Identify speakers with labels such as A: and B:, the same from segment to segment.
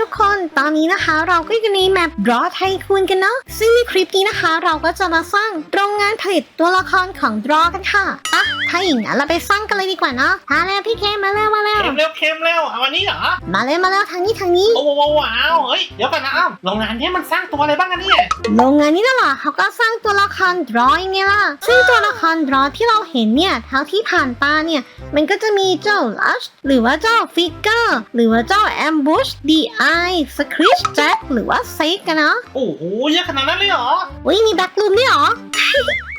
A: ทุกคนตอนนี้นะคะ เราก็อยู่ในแมป Draw ไทคูนกันเนาะซึ่งในคลิปนี้นะคะ เราก็จะมาสร้างโรงงานผลิตตัวละครของ Draw กันค่ะอะถ้าอย่างนั้นเราไปสร้างกันเลยดีกว่าเนาะมาแล้วพี่เคมาแล้วมาแล้ว
B: เค็มเร็วเค็มเร็วเอาวันนี้เหรอ
A: มาเลยมาแล้วทางนี้ทางนี้
B: โอ้โหว้าวเฮ้ยเดี๋ยวก่อนนะอ้าวโรงงานเนี้มันสร้างตัวอะไรบ้างกันเนี่ย
A: โรงงานนี้น่ะเหรอเขาก็สร้างตัวละคร Draw อย่างเงี้ยล่ะซึ่งตัวละคร Draw ที่เราเห็นเนี่ยเท่าที่ผ่านตาเนี่ยมันก็จะมีเจ้า Lush หรือว่าเจ้า Figure หรือว่าเจ้า Ambush DI Screech Jack หรือว่า s a กันเนาะ
B: โอ้โหเยอะขนาดนั้นเลยเหรอ
A: อุ้ยมีแบ็กลูมด้วยเหรอ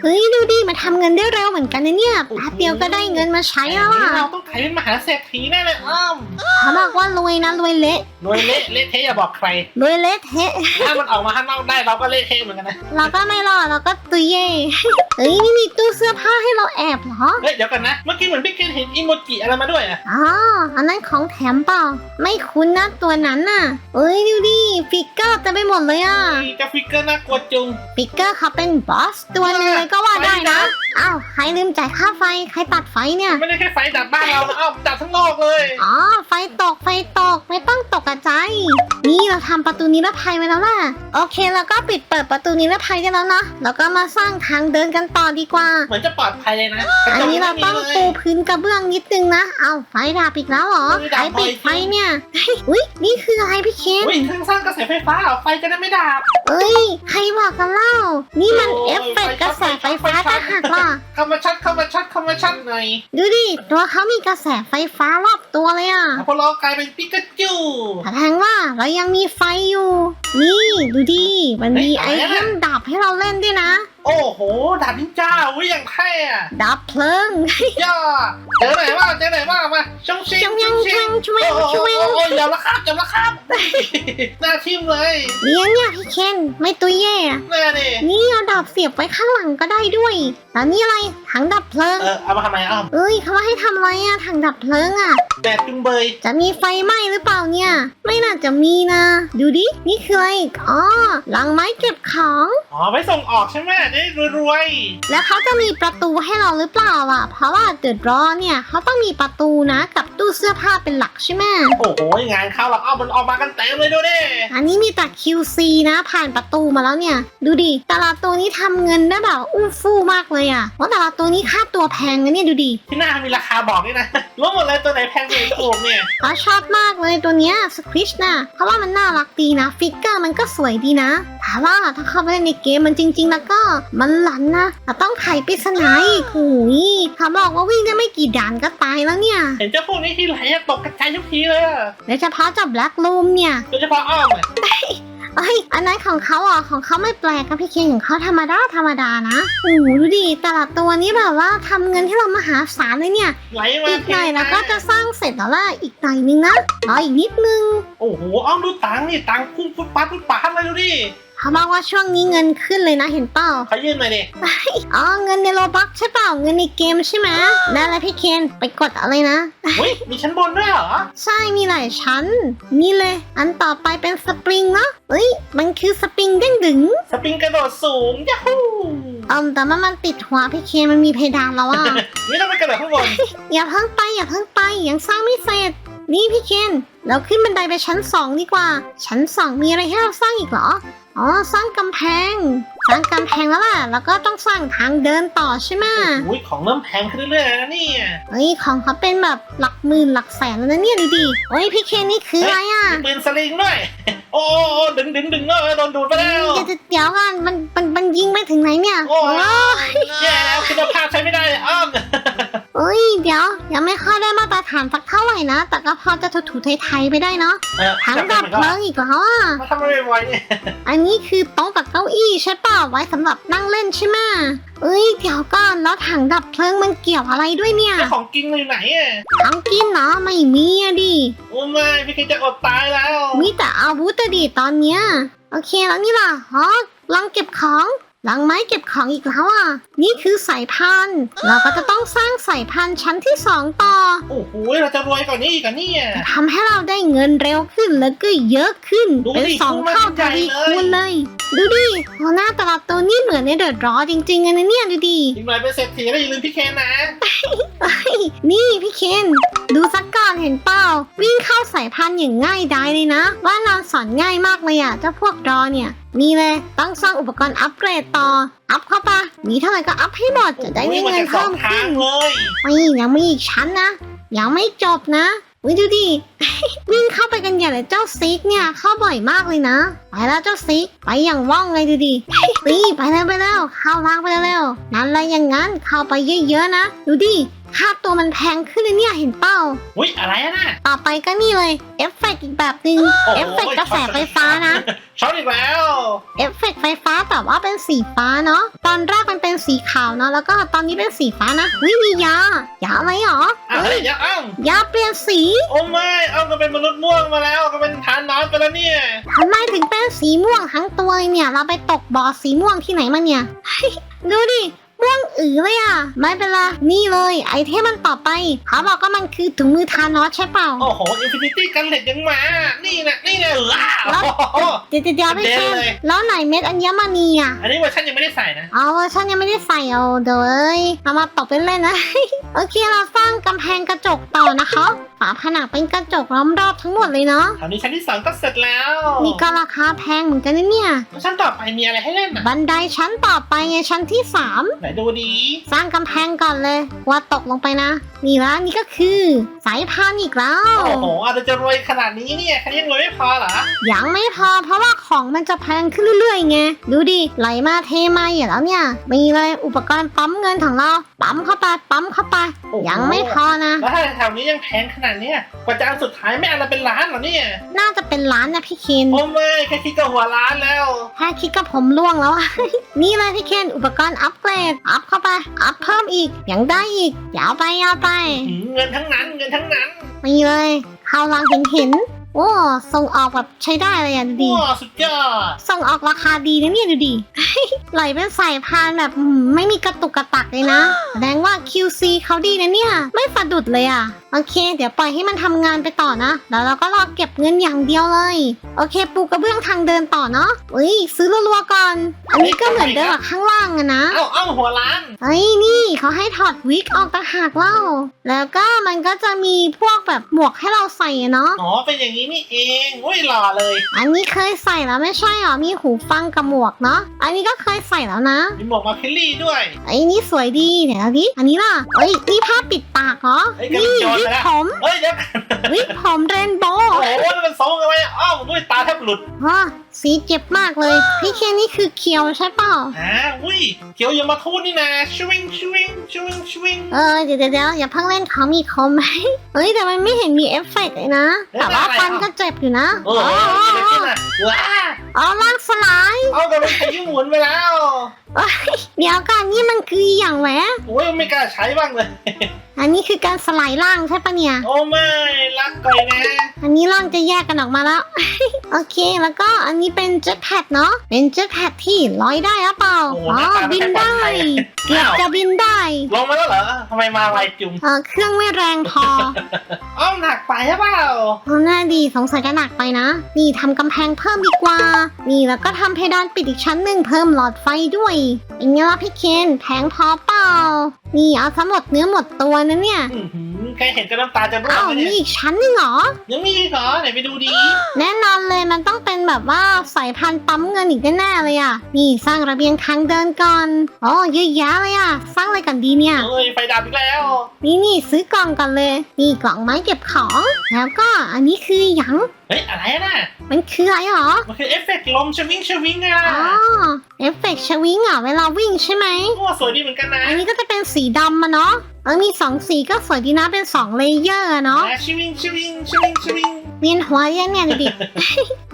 A: เฮ้ยดูดิมาทำเงินได้เร็วเหมือนกันนะเนี่ยแป๊บเดียวก็ได้เงินมาใช้แล้ว
B: นี้
A: อะ
B: เราต้องขายเป็นมหาเศรษฐีแน่เลยอ้อม
A: เขาบอกว่ารวยนะรวยเละ
B: รวยเละเละเทะอย่าบอกใคร
A: รวยเละเทะ
B: ถ้ามันออกมาข้างนอกได้เราก็เละเทะเหมือนกันนะ
A: เราก็ไม่รอดเราก็ตุยเย่เฮ้ยนี่มีตู้เสื้อผ้าให้เราแอบเหรอ
B: เฮ้ยเดี๋ยวกันนะเมื่อกี้เหมือนพี่เกณเห็นอีโมจิอะไรมาด้วยอะ
A: อ๋ออันนั้นของแถมเปล่า ไม่คุ้นนะตัวนั้นน่ะเอ้ยดูดิฟิกเกอร์เต็มไปหมดเลยอะ
B: มีกราฟิกเกอร์น่ากลัวจุง
A: ฟิกเกอร์เขาเป็นบอสตัวหนึงเลยก็ว่าได้นะ อ้าวใครลืมจ่ายค่าไฟ ใครตัดไฟเนี่ย
B: ไม่ได้แค่ไฟดับบ้านเรานะอ้อมดับทั้งโลกเลย
A: อ๋อ ไฟตก ไฟตก ไม่ต้องตกกระจายนี่เราทำประตูนิรภัยไว้แล้วล่ะ โอเคแล้วก็ปิดเปิดประตูนิรภัยได้แล้วนะ แล้วก็มาสร้างทางเดินกันต่อดีกว่า
B: เหมือนจะปลอดภัยเลยนะกระ
A: อัน
B: จก
A: นี้เรา
B: ไม่
A: ต้อง
B: มีลย
A: ปูพื้นกระเบื้องนิดนึงนะ เอาไฟดับอีกแล้วเหรอ
B: เออ
A: ใค
B: ดั
A: ร
B: บบ่
A: ปิ
B: อย
A: ดไฟเนี่ย อุ้ยนี่คืออะไรพี่เคน
B: อุ้ยเครื่องสร้างกระแสไฟฟ้าเหรอไฟจะได้ไม่ดับ
A: เอ้ย ใครบอกกันเล่า นี่มัน
B: โอ้ย
A: เอฟเฟกต์กระแสไฟฟ้า
B: ไฟช็อต
A: ถ้าหากว่า
B: เข้ามาชัดเข้ามาชัดเข้ามาชัดหน่อย
A: ดูดิ ตัวเขามีกระแสไฟฟ้ารอบตัวเลยอะ
B: พอเรากลายเป็นปิกาจู
A: แสดงว่าเรายังมีไฟอยู่ นี่ดูดิ มันมี
B: เฮ้
A: ไอย
B: อะไร
A: เท
B: นะ
A: มดับให้เราเล่นด้วยนะ
B: โอ้โหดาบนินจาอุ้ยอย่างเท่อะ
A: ดับเพลิง
B: ย่อเจอไหนว่าเจอไหนว่ามาชงชิง
A: ชงยัง
B: ชิ
A: ชงชวง
B: โอ้โห
A: ชวง
B: โอ้โหอย่าละครับอย่าละครับหน้าทิ่มเลย
A: เลี้ยงเนี่ยพี่เคนไม่ตัวแย่อะ
B: แน่ดิ
A: นี่เอาดับเสียบไว้ข้างหลังก็ได้ด้วย แล้วนี่อะไรถังดับเพลิง
B: เออเอามาทำไมอ้อม
A: เอ้ยเขาว่าให้ทำอะไรอะถังดับเพลิงอะ
B: แดดจุงเบย
A: จะมีไฟไหม้หรือเปล่าเนี่ย ไม่น่าจะมีนะ ดูดิ นี่คืออะไรอ๋อลังไม้เก็บของ
B: อ๋อไว้ส่งออกใช่ไหมจะได้รวย
A: แล้วเขาจะมีประตูให้เราหรือเปล่าล่ะ เพราะว่าเดอะรอเนี่ยเขาต้องมีประตูนะกับตู้เสื้อผ้าเป็นหลักใช่ไหม
B: ๆโอ้โหงานเข้าแล้วอ้อมมันออกมากันเต็มเลยดูดิ
A: อันนี้มีแต่ QC นะผ่านประตูมาแล้วเนี่ย ดูดิแต่ละตัวนี้ทำเงินได้แบบอู้ฟู่มากเลยอะว่าแต่ละตัวนี้ค่าตัวแพงนะเนี่ยดูดิ
B: ที่หน้ามีราคาบอกด้วยนะรู้หมดเลยตัวไหนแพงตัวไหนถูกเนี่ย
A: เขาชอบมากเลยตัวเนี้ยสคริชนะเพราะว่ามันน่ารักดีนะ ฟิกเกอร์มันก็สวยดีนะ แต่ว่าถ้าเข้าไปเล่นในเกมมันจริง ๆ แล้วก็มันหลันนะแต่ต้องไขปริศนาอีกโอ้ยเขาบอกว่าวิ่งได้ไม่กี่ด่านก็ตายแล้วเนี่ย
B: เห็นเจ้าพวกนี้ที่ไหลอะตกกระจายทุกทีเลยอะ
A: โดยเฉพาะจับแบล็กลูมเนี่ย
B: โดยเฉพาะอ้อมอะ
A: เอ้ยอันนั้นของเขาอะของเขาไม่แปลกครับพี่เคนของเขาธรรมดาธรรมดานะโอ้โหดูดิแต่ละตัวนี้แบบว่าทำเงินให้เรามหาศาลเลยเนี่ย
B: ไหลมา
A: อีกหน่อย
B: เท
A: เราก็จะสร้างเสร็จแล้วล่ะอีกหน่อยนึงนะรออีกนิดนึง
B: โอ้โหอ้อมดูตังค์นี่ตังค์พุ่งปุ๊บปั๊บปุ๊บปั๊บเลยดูดิ
A: เขาบอกว่าช่วงนี้เงินขึ้นเลยนะเห็นเปล่า
B: ขอยืมหน่อยดิ
A: อ๋อเงินในโลบักใช่เปล่าเงินในเกมใช่ไหมได้แล้วพี่เคนไปกดอะไรนะ
B: อุ้ยมีชั้นบนด้วยเหรอ
A: ใช่มีหลายชั้น นี่เลย อันต่อไปเป็นสปริงเนาะเอ้ยมันคือสปริงเด้งดึง
B: สปริงกระโดดสูงยาฮู
A: เอืมแต่ว่ามันติดหัวพี่เคนมันมีเพดานแล้วอะ
B: นี่ต้องไปกระโดดข้างบน
A: อย่าเพิ่งไปอย่าเพิ่งไปยังสร้างไม่เสร็จนี่พี่เคนเราขึ้นบันไดไปชั้นสองดีกว่า ชั้นสองมีอะไรให้เราสร้างอีกเหรอ อ๋อสร้างกำแพง สร้างกำแพงแล้วล่ะ แล้วก็ต้องสร้างทางเดินต่อใช่ไหม
B: อุ้ยของเริ่มแพงขึ้นเรื่อยๆแล้วนะเนี่ย
A: เฮ้ยของเขาเป็นแบบหลักหมื่นหลักแสนแล้วนะเนี่ยดูดิเฮ้ยพี่เคนนี่คืออะไรอะ
B: มีปืนสลิงด้วยโอ้โอ้โอ้ดึงดึงดึงเออโดนดูดไปแล้ว
A: เดี๋ยวเดี๋ยวกันมันมันมันยิงไปถึงไหนเนี่ย
B: โอ้
A: โอ้
B: ยแย่แล้วคุณภาพใช้ไม่ได้เลยอ้อม
A: เอ้ยเดี๋ยวยังไม่ค่อยได้มาตรฐานสักเท่าไหร่นะ แต่ก็พอจะถูๆไทยๆไปได้เนาะ
B: เออ
A: ถัง
B: จับ
A: ดับ
B: มัน
A: เพ
B: ก็
A: ลิงอีกแล้วอะ
B: มาทำอะไรไวๆเนี่ย
A: อันนี้คือโต๊ะกับเก้าอี้ใช่ป่ะไว้สำหรับนั่งเล่นใช่ไหมเอ้ยเดี๋ยวก่อนแล้วถังดับเพลิงมันเกี่ยวอะไรด้วยเนี่ย
B: เจ้าของกินอยู่ไหนอะ
A: ถังกินเนาะไม่มีอะดิ
B: โอ้ไม่พี่คิดจะอดตายแล้ว
A: มีแต่อาวุธอะดิตอนเนี้ยโอเคแล้วนี่ล่ะฮะลังเก็บของห ลังไม้เก็บของอีกแล้วอะ นี่คือสายพันธุ์ เราก็จะต้องสร้างสายพันธุ์ชั้นที่สองต่อ
B: โอ้โห เราจะรวยกว่านี้อีกเหรอเนี่ย
A: จะทำให้เราได้เงินเร็วขึ้นแล้วก็เยอะขึ้น
B: ดูดิ
A: เป็นสองเท่า
B: คูณมา
A: ท
B: เป็นใหญ่
A: วี
B: เลย
A: คูณเลย ดูดิโอ้หน้าแต่ละตัวนี่เหมือนในเดือดร้อนจริงๆเลยนะเนี่ยดูดิ
B: อีกหน่อยเป็นเศรษฐีแล้วอย่าลืมพี่เคนนะ
A: เฮ้ยนี่พี่เคน ดูสักก่อนเห็นเปล่า วิ่งเข้าสายพันธุ์อย่างง่ายดายเลยนะ ว่านอนสอนง่ายมากเลยอะเจ้าพวกรอเนี่ยนี่เลยต้องสร้างอุปกรณ์อัปเกรดต่อ อัพเข้าไปมีเท่าไหร่ก็อัพให้หมดจะได้
B: โอ้
A: เงิ
B: ย
A: น
B: มัน
A: เงิน
B: จะสอ
A: เพิ่
B: ง
A: ม
B: ทา
A: ขึ้
B: ง
A: น
B: เลย
A: นี่ยังมีอีกชั้นนะ ยังไม่จบนะวิดูดิวิ่งเข้าไปกันใหญ่เลยเจ้าซิกเนี่ยเข้าบ่อยมากเลยนะไปแล้วเจ้าซิกไปอย่างว่องเลยดูดินี่ไปแล้วไปแล้วเข้าล่างไปแล้วๆนั่นอะไรอย่างงั้นเข้าไปเยอะๆนะ ดูดิ ค่าตัวมันแพงขึ้นเลยเนี่ยเห็นเป้า
B: อุ้ยอะไรอะน่ะ
A: ต่อไปก็นี่เลยเอฟเฟกต์อีกแบบหนึ่ง
B: โอ้โห
A: เอฟเฟกต์กระแสไฟฟ้านะ
B: ช็อตอีกแล้ว
A: เอฟเฟกต์ไฟฟ้าแต่ว่าเป็นสีฟ้าเนาะตอนแรกมันเป็นสีขาวเนาะแล้วก็ตอนนี้เป็นสีฟ้านะวิมียายาอะไรหรอ
B: อะ
A: เฮ้
B: ไร
A: ย
B: อย่าอ้าว
A: ยาเปลี่ยนสี
B: โอ้ไม่เอาก็เป็นมนุษย์ม่วงมาแล้วก็เป็นทานน้ำไปแล้วเนี่ย
A: ทำไมถึงเป็นสีม่วงทั้งตัวเลยเนี่ย เราไปตกบ่อสีม่วงที่ไหนมาเนี่ย ดูดิ ม่วงอือเลยอะ ไม่เป็นไร นี่เลยไอเทมมันต่อไป เขาบอกว่ามันคือถุงมือทานอสใช่เปล่า
B: โอ้โหอินฟินิตี้กันเหล็กยังมานี่นะนี่นะว้าว
A: แล้ว
B: โอ้โห
A: เดี๋ยวเดี๋ยวเดี๋ยวพี่
B: เด่
A: เคน
B: เลย
A: แล้วไหนเม็ดอัญมณีอะ
B: อันนี้เวอร์ชันยังไม่ได้ใส่นะ
A: เอาเวอร์ชันยังไม่ได้ใส่เอาเดี๋ยวเอ้ยเอามาตบเล่นๆนะ โอเคเราสร้างกำแพงกระจกต่อนะคะฝาผนังเป็นกระจกล้อมรอบทั้งหมดเลยเนาะ
B: คราวนี้ชั้นที่สองก็เสร็จแล้ว
A: นี่ก็ราคาแพงเหมือนกันนะเนี่ย
B: แล้วชั้นต่อไปมีอะไรให้เล่นอะ
A: บันไดชั้นต่อไปไงชั้นที่สาม
B: ไหนดูดี
A: สร้างกำแพงก่อนเลย ว่าตกลงไปนะ นี่ละนี่ก็คือ สายพานอีกแล้ว
B: โอ้โหอาจจะรวยขนาดนี้เนี่ย แค่นี้ยังรวยไม่พอเหรอ
A: ยังไม่พอเพราะว่าของมันจะแพงขึ้นเรื่อยๆไง ดูดิ ไหลมาเทมาอย่างแล้วเนี่ย มีเลยอุปกรณ์ปั๊มเงินของเรา ปั๊มเข้าไป ปั๊มเข้าไป
B: โอ้โห
A: ยังไม่พอนะ
B: แล้วถ้าแถวนี้ยังแพงขนาดเนี้ยกว่าจะอันสุดท้ายไม่อันละเป็นล้านเหรอเนี่ย
A: น่าจะเป็นร้านนะพี่เคน
B: โอ้ไม่แค่คิดก็หัวล้านแล้ว
A: แค่คิดกับผมล่วงแล้วอะ นี่เลยพี่เคนอุปกรณ์อัปเกรด อัพเข้าไป อัพเพิ่มอีก ยังได้อีกยาวไปยาวไป
B: หืมเงินทั้งนั้นเงินทั้งนั้น
A: นี่เลยข่าวลังเห็นเห็น ๆโอ้ส่งออกแบบใช้ได้เลยอะดูดิ
B: ว้าวสุดยอด
A: ส่งออกราคาดีนะเนี่ยดูดิไหลเป็นสายพานแบบอืมไม่มีกระตุกกระตักเลยนะแสดงว่า QC เขาดีนะเนี่ย ไม่สะดุดเลยอะโอเค เดี๋ยวปล่อยให้มันทำงานไปต่อนะแล้วเราก็รอเก็บเงินอย่างเดียวเลย โอเค ปูกระเบื้องทางเดินต่อเนาะอุ้ย ซื้อรัวๆก่อน อันนี้ก็เหมือนเดิมอะข้างล่างอะนะ
B: เอ้าเอ้าหัวล้าน
A: เฮ้ยนี่เขาให้ถอดวิกออกต่างหากเล่า แล้วก็มันก็จะมีพวกแบบหมวกให้เราใส่อะเนาะ
B: อ๋อเป็นอย่างนี้นี่เองอุ้ยหล่อเลย
A: อันนี้เคยใส่แล้วไม่ใช่หรอ มีหูฟังกับหมวกเนาะ อันนี้ก็เคยใส่แล้วนะ
B: มีหมวกมาพิลลี่ด้วย
A: ไอ้นี่สวยดีเดี๋ยวดิ อันนี้ล่ะเอ้ยนี่ผ้าปิดปากเหรอ
B: เอ้ยกระ
A: นี่
B: โจน
A: วิ
B: ไป
A: ก
B: แล้ว
A: ผม
B: เฮ้ยเดี๋ยว
A: วิกผมเรนโบ
B: โอ้
A: ว์
B: โหนี่มันทรงอะไรอะอ้าวด้วยตาแทบหลุด
A: ฮะสีเจ็บมากเลย พี่เคนนี่คือเคียวใช่เปล่า
B: อ่าอุ้ยเขียวอยามาทูดนี่นะชวิงชวิงชวิงชวิง
A: เออเดี๋ยวเดี๋ยวเดี๋ยวอย่าเพิ่งเล่นเขามีคมไหมเฮ้ยแต่มันไม่เห็นมีเอฟเฟกต์เลยนะ แต่ว่าฟันก็เจ็บอยู่นะ
B: โอ้โหนี่อะไรกันอะว้า
A: อ๋อล่างสลาย
B: เอากระเป็นพายุหมุนไปแล้ว
A: เดี๋ยวกันนี่มันคืออย่างแหวะ
B: โอ้ยไม่กล้าใช้บ้างเลย
A: อันนี้คือการสไลด์ล่างใช่ปะเนี่ย
B: โอ้ไม่รักก่อยนะ
A: อันนี้ล่างจะแยกกันออกมาแล้ว โอเค แล้วก็อันนี้เป็นเจ็ตแพดเนาะ เป็นเจ็ตแพดที่ลอยได้หรือเปล่า
B: โอ้โห
A: อ๋อ
B: หน้าตา
A: บินได้
B: ไม่ค่อยปลอดภัย
A: เกือบจะบินได้
B: ลงมาแล้วเหรอทำไมมาไวจุง
A: เออเครื่องไม่แรงพอ
B: เอ้าหนักไปหรือเปล่า
A: เอาหน้าดีสงสัยจะหนักไปนะ นี่ทำกำแพงเพิ่มดีกว่า นี่แล้วก็ทำเพดานปิดอีกชั้นหนึ่งเพิ่มหลอดไฟด้วยเป็นไงล่ะพี่เคนแพงพอเปล่า นี่เอาทั้งหมดเนื้อหมดตัวนะเนี่ย
B: อื้อหือใครเห็นก็น้ำตาจะร่วง
A: อ้าว
B: เลย
A: มี
B: เนี่ย
A: อีกชั้นหนึ่งเหรอ
B: ยังมีอีกเหรอไหนไปดูดี
A: แน่นอนเลยมันต้องเป็นแบบว่าสายพันธุ์ปั๊มเงินอีกแน่ๆเลยอะ นี่สร้างระเบียงทางเดินก่อนอ๋อเยอะแยะเลยอะ สร้างอะไรกันดีเนี่ย
B: เอ้ยไฟดับอีกแล้ว
A: นี่นี่ซื้อกล่องกันเลย นี่กล่องไม้เก็บของ แล้วก็อันนี้คือหยัง
B: เฮ้ยอะไรอะน่ะ
A: มันคืออะไรหรอ
B: มันคือเอฟเฟกต์ลมชวิงชวิงไงล่ะ
A: อ๋อ เอฟเฟกต์ชวิงอะเวลาวิ่งใช่ไหม
B: โอ้สวยดีเหมือนกันนะ
A: อันนี้ก็จะเป็นสีดำมาเนาะเออมีสองสีก็สวยดีนะเป็นสองเลเยอร์อะเนาะ
B: ชวิงชวิงชวิงชวิง
A: เวียนหัวยังเนี่ยดูดิ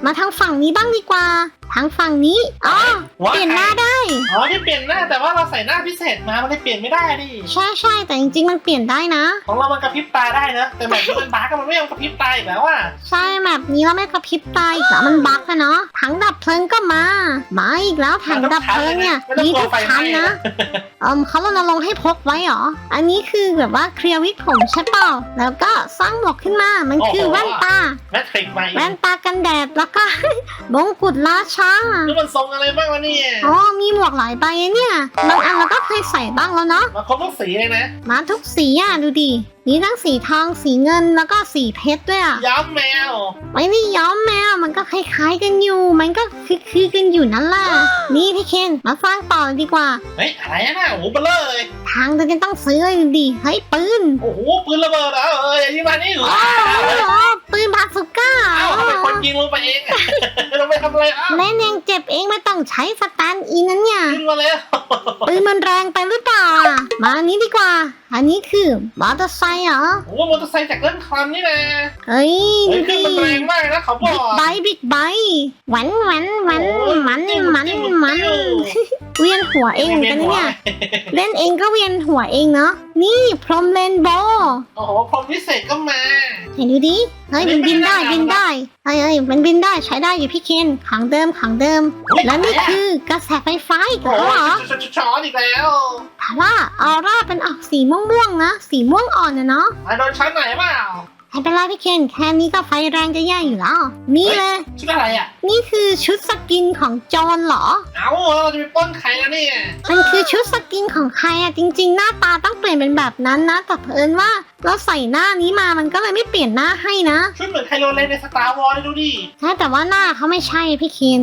A: มาทางฝั่งนี้บ้างดีกว่า ทางฝั่งนี้อ๋อ
B: ว่า
A: เปลี่ยนหน้าได้
B: อ๋อที่เปลี่ยนหน้าแต่ว่าเราใส่หน้าพิเศษมา มันเลยเปลี่ยนไม่ได้ดิ
A: ใช่ใช่แต่จริงๆ มันเปลี่ยนได้นะ
B: ของเรามันกระพริบตาได้นะ แต่แบบนี้มันบ้าก็มันไม่ยอมกระพริบตาอีกแล้วอะ
A: ใช่แบบนี้เราไม่กระพริบตาอีกแล้วมันบั๊กอะเนาะ ถังดับเพลิงก็มา มาอีกแล้วถังดับเพลิงเนี่ย
B: ไม่ต้อง
A: มี
B: กลั
A: ทุ
B: ว
A: ก
B: ไฟไห
A: ชั้
B: ม้
A: น
B: นะ
A: นะเอมเขารณรงค์ให้พกไว้เหรอ อันนี้คือแบบว่าเคลียร์วิกผมใช่เปล่า แล้วก็สร้างหมวกขึ้นมา มันคือแว่นตา
B: แมทริกมาอีก
A: แว่นตากันแดดแล้วก็มงกุฎราชา
B: นี่มันทรงอะไรบ้างวะเนี่ย
A: อ๋อ มีหมวกหลายใบอะเนี่ย บางอันเราก็เคยใส่บ้างแล้วเนาะ
B: มาครบทุกสีเลยนะ
A: มาทุกสีอะดูดิมีทั้งสีทองสีเงินแล้วก็สีเพชรด้วยอะ
B: ย้อมแมว
A: ไม่ได้ย้อมแมวมันก็คล้ายๆกันอยู่ มันก็คือคือกันอยู่นั่นแหละนี่พี่เคนมาฟังต่อดีกว่า
B: เฮ้ยอะไรอะน่ะโอ้โหเบลเลอร์เลย
A: ทางจะต้องซื้อเลยดูดิเฮ้ยปืน
B: โอ้โหปืนระเบิดเหรอเอออย่างนี้มานี่เหรอ
A: อ๋อปืนบาสุก้า
B: เอ้าเอาเป็นคนยิงลงไปเองเราไปทำอะไรเอ้า
A: เล่นเองเจ็บเองไม่ต้องใช้สแตนด์อินนั้นเนี่ย
B: ขึ้นมาเลย
A: ปืนมันแรงไปหรือเปล่าอะมาอันนี้ดีกว่า อันนี้คือมอเตอร์ไซค์เหรอ
B: โอ้โหมอเตอร์ไซค์จากเล่นคลัมนี่นะ
A: เฮ้ย
B: เฮ้
A: ดู
B: ยขึ้น
A: ดิ
B: มันแรงมากนะเขาบอ
A: บิ๊ก
B: ก
A: ไบค์บิ๊กไบค์แหวนแหวนแหวน
B: โอ้ย
A: มัน
B: จิ้
A: มัน
B: จิ้
A: มัน
B: จิ้
A: เวียนหัวเองเหมือนกันนะเนี่ย เล่นเองก็เวียนหัวเองเนาะ นี่พรมเรนโบว์
B: โอ้โหพรหมพิเศษก็มา
A: เห็นดูดิเฮ้ยมันบินได้บินได้เฮ้ยเฮ้ยมันบินได้ใช้ได้อยู่พี่เคนขังเดิมขังเดิม
B: อุ๊ย
A: และนี่
B: อะไรอะ
A: คือกระแสไฟฟ้าอีก
B: โอ้
A: แล้ว
B: โห
A: เหรอ
B: ช้อนอีกแล้ว
A: ถามว่าออร่าเป็นออกสีม่วงๆนะ สีม่วงอ่อนนะเนาะ
B: มาโดนชั้นไหนเปล่า
A: ไม่เป็นไรพี่เคนแค่นี้ก็ไฟแรงจะแย่อยู่แล้ว นี่เลย
B: ชุดอะไรอะ
A: นี่คือชุดสกินของโจรเหรอ
B: เอ้าเราจะไปปล้นใครแล้วเนี่ย
A: มันคือชุดสกินของใครอะจริง ๆ หน้าตาต้องเปลี่ยนเป็นแบบนั้นนะ แต่เผอิญว่าเราใส่หน้านี้มามันก็เลยไม่เปลี่ยนหน้าให้นะ
B: ชุดเหมือนไคโรเลนในสตาร์วอลดูดิ
A: ใช่แต่ว่าหน้าเขาไม่ใช่พี่เคน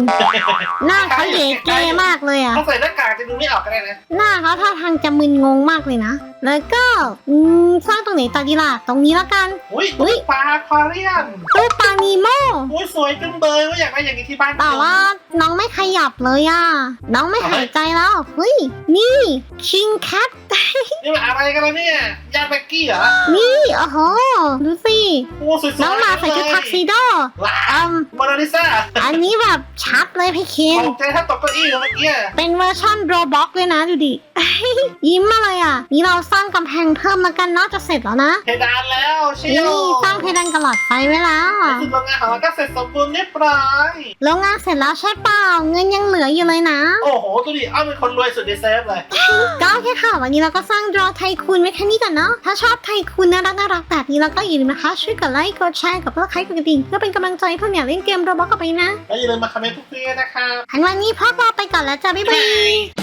A: หน้าเขาเยเกมากเลยอะ
B: ถ้าใส่หน้ากากจะดูไม่ออกก็ได้นะ
A: หน้าเขาท่าทางจะมึนงงมากเลยนะ แล้วก็อืมสร้างตรงไหนต่อดีล่ะตรงนี้แล้วกัน
B: อุ้ย
A: อุ๊ย
B: ปลาควาเรียม
A: ตู้ปลานีโม
B: อุ้ย สวยจังเลยว่าอยากได้อย่างนี้ที่บ้าน
A: แต่ว่าน้องไม่ขยับเลยอะน้องไม่หายใจแล้วเฮ้ยนี่คิงแคท
B: นี่มันอะไรกันแล้วเนี่ยยานแบ็กกี้เหรอ
A: นี่โอ้โหดูสิ
B: โอ้สวยๆ
A: น้องมาใส่ชุดทักซิโด
B: ว้า
A: อืม
B: โมนาลิซา
A: อันนี้แบบชัดเลยพี่เคน
B: ตกใจถ้าตกเก้าอี้เลยเมื่อกี้
A: เป็นเวอร์ชันโรบ็อกเลยนะดูดิยิ้มมาเลยอะ นี่เราสร้างกำแพงเพิ่มแล้วกันเนาะจะเสร็จแล้วนะ
B: เพดานแล้วเชีย
A: นี่
B: ว
A: สร้างเพดานกระหลอดไฟไว้แล้ว
B: ในสุดโรงงานของเราก็เสร็จสมบูรณ์เรียบร้อย
A: โรงงานเสร็จแล้วใช่เปล่า เงินยังเหลืออยู่เลยนะ
B: โอ้โหดูดิอ้าวเป็นคนรวยสุดในเซฟเลย
A: ก็โอเคค่ะ วันนี้เราก็สร้างดรอไทคูนไว้แค่นี้ก่อนเนาะ ถ้าชอบไทคูนน่ารักน่ารักแบบนี้แล้วก็อย่าลืมนะคะ ช่วยกดไลค์ กดแชร์ กับเพื่อใครกดกระดิ่งเพื่อเป็นกำลังใจให้พวกเนี่ยเล่นเกมโรบ็อกกับไปนะ
B: แล้วอย่าลืมมาคอมเมนต์พูดคุยกันนะครับ
A: อันวันนี้พวกเราไปก่อนแล้วจ้าบ๊ายบาย